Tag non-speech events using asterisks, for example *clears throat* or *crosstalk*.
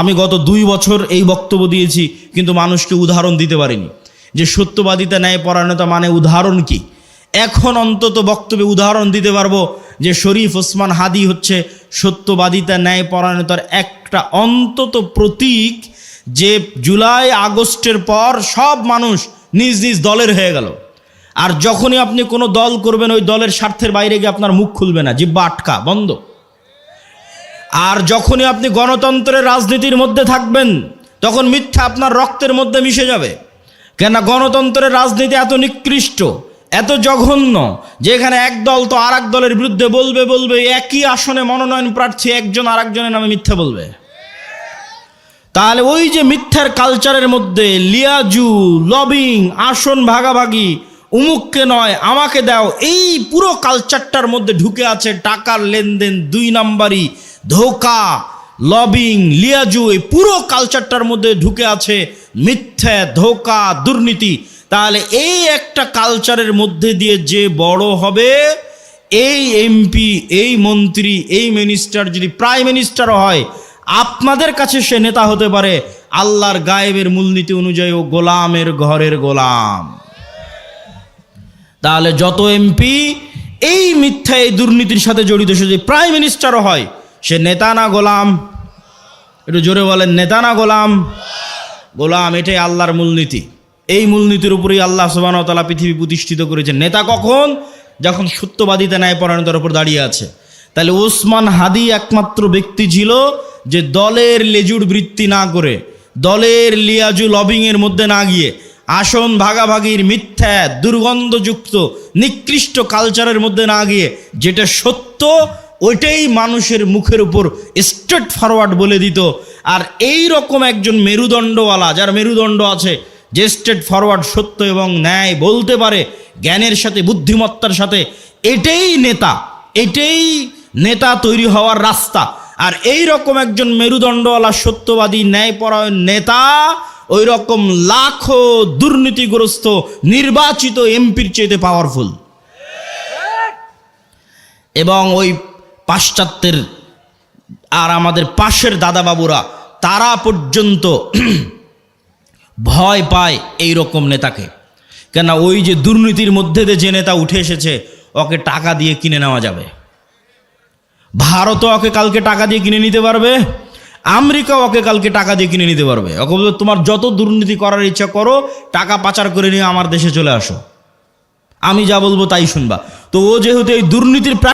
আমি গত দুই বছর এই বক্তব্য দিয়েছি, কিন্তু মানুষকে উদাহরণ দিতে পারিনি। যে সত্যবাদিতা ন্যায় পরায়ণতা মানে উদাহরণ কি? এখন অন্তত বক্তব্যে উদাহরণ দিতে পারব যে শরীফ ওসমান হাদি হচ্ছে সত্যবাদিতা ন্যায় পরায়ণতার একটা অন্তত প্রতীক যে জুলাই আগস্টের পর সব মানুষ নিজ নিজ দলের হয়ে গেল। আর যখনই আপনি কোনো দল করবেন, ওই দলের স্বার্থের বাইরে গিয়ে আপনার মুখ খুলবে না, জিব্বা আটকা, বন্ধ। আর যখনই আপনি গণতন্ত্রের রাজনীতির মধ্যে থাকবেন, তখন মিথ্যা আপনার রক্তের মধ্যে মিশে যাবে। কেন গণতন্ত্রের রাজনীতি এত নিকৃষ্ট, এত জঘন্য যেখানে এক দল তো আর দলের বিরুদ্ধে বলবে বলবে, একই আসনে মনোনয়ন প্রার্থী একজন আর একজনের নামে মিথ্যা বলবে। তাহলে ওই যে মিথ্যার কালচারের মধ্যে লিয়াজু, লবিং, আসন ভাগাভাগি, উমুককে নয়, আমাকে দাও, এই পুরো কালচারটার মধ্যে ঢুকে আছে টাকার লেনদেন দুই নাম্বারই ধোকা, লবিং, লিয়াজু, এই পুরো কালচারটার মধ্যে ঢুকে আছে মিথ্যা, ধোকা, দুর্নীতি। তাহলে এই একটা কালচারের মধ্যে দিয়ে যে বড় হবে, এই এমপি এই মন্ত্রী, এই মিনিস্টার যদি প্রাইম মিনিস্টারও হয়, আপনাদের কাছে সে নেতা হতে পারে আল্লাহর গায়েবের মূলনীতি অনুযায়ী ও গোলামের ঘরের গোলাম। তাহলে যত এমপি এই মিথ্যা, এই দুর্নীতির সাথে জড়িত সে যদি প্রাইম মিনিস্টারও হয় সে নেতা না গোলাম? একটু জোরে বলেন, নেতা না গোলাম? গোলাম এটাই আল্লাহর মূলনীতি। এই মূলনীতির উপরেই আল্লাহ সুবাহতালা পৃথিবী প্রতিষ্ঠিত করেছেন নেতা কখন? যখন সত্যবাদিতা ন্যায় পরায়ণতার উপর দাঁড়িয়ে আছে। তাহলে ওসমান হাদি একমাত্র ব্যক্তি ছিল যে দলের লেজুর বৃত্তি না করে, দলের লিয়াজু লবিংয়ের মধ্যে না গিয়ে আসন ভাগাভাগির মিথ্যা, দুর্গন্ধযুক্ত, নিকৃষ্ট কালচারের মধ্যে না গিয়ে, যেটা সত্য ওইটাই মানুষের মুখের উপর স্ট্রেট ফরওয়ার্ড বলে দিত। আর এই রকম একজন মেরুদণ্ডওয়ালা, যার মেরুদণ্ড আছে, যে স্ট্রেট ফরওয়ার্ড সত্য এবং ন্যায় বলতে পারে, জ্ঞানের সাথে, বুদ্ধিমত্তার সাথে, এটাই নেতা। এটাই নেতা তৈরি হওয়ার রাস্তা। আর এই রকম একজন মেরুদণ্ডওয়ালা, সত্যবাদী, ন্যায়পরায়ণ নেতা ওই রকম লাখো দুর্নীতিগ্রস্ত, নির্বাচিত এমপির চেয়েতে পাওয়ারফুল এবং ওই পাশ্চাত্যের আর আমাদের পাশের দাদাবাবুরা, তারা পর্যন্ত *clears throat* ভয় পায় এই রকম নেতাকে। কেন ওই যে দুর্নীতির মধ্যে যে নেতা উঠে এসেছে, ওকে টাকা দিয়ে কিনে নেওয়া যাবে। ভারতও ওকে কালকে টাকা দিয়ে কিনে নিতে পারবে আমেরিকা ওকে কালকে টাকা দিয়ে কিনে নিতে পারবে। ওকে বলবে, তোমার যত দুর্নীতি করার ইচ্ছা করো, টাকা পাচার করে নিয়ে আমার দেশে চলে আসো। আমি যা বলব তাই শুনবা। তো ও যেহেতু এই দুর্নীতির